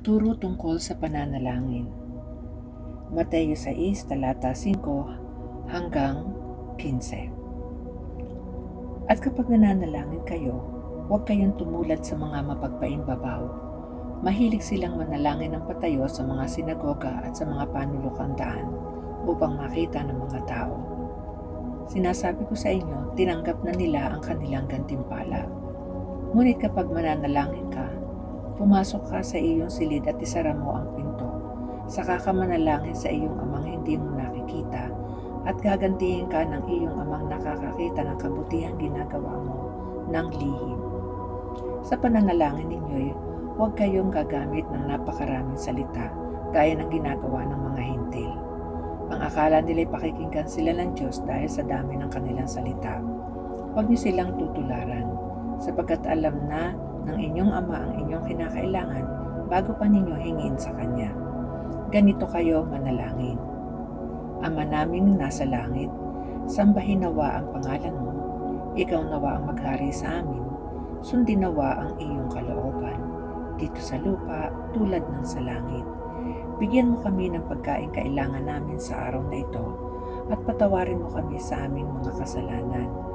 Turo tungkol sa pananalangin. Mateo 6, talata 5 hanggang 15. At kapag nananalangin kayo, huwag kayong tumulad sa mga mapagpaimbabaw. Mahilig silang manalangin ng patayo sa mga sinagoga at sa mga panulukang daan upang makita ng mga tao. Sinasabi ko sa inyo, tinanggap na nila ang kanilang gantimpala. Ngunit kapag mananalangin ka, pumasok ka sa iyong silid at isara mo ang pinto. Saka ka manalangin sa iyong amang hindi mo nakikita at gagantihin ka ng iyong amang nakakakita ng kabutihang ginagawa mo ng lihim. Sa pananalangin ninyo'y huwag kayong gagamit ng napakaraming salita gaya ng ginagawa ng mga hintil. Ang akala nila'y pakikinggan sila ng Diyos dahil sa dami ng kanilang salita. Huwag niyo silang tutularan sapagkat alam na ng inyong ama ang inyong kinakailangan bago pa ninyo hingin sa Kanya. Ganito kayo manalangin. Ama naming nasa langit, sambahin nawa ang pangalan mo. Ikaw nawa ang maghari sa amin. Sundin nawa ang iyong kalooban. Dito sa lupa tulad ng sa langit. Bigyan mo kami ng pagkain kailangan namin sa araw na ito at patawarin mo kami sa aming mga kasalanan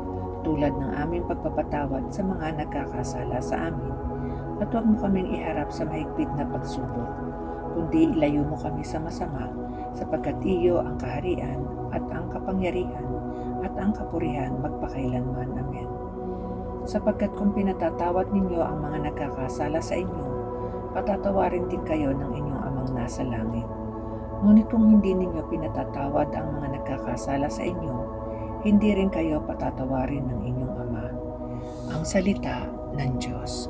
tulad ng aming pagpapatawad sa mga nagkakasala sa amin at huwag mo kaming iharap sa mahigpit na pagsubok kundi ilayo mo kami sa masama sapagkat iyo ang kaharian at ang kapangyarihan at ang kapurihan magpakailanman. Amen. Sapagkat kung pinatatawad ninyo ang mga nagkakasala sa inyo, patatawarin din kayo ng inyong amang nasa langit. Ngunit kung hindi ninyo pinatatawad ang mga nagkakasala sa inyo, hindi rin kayo patatawarin ng inyong ama. Ang salita ng Diyos.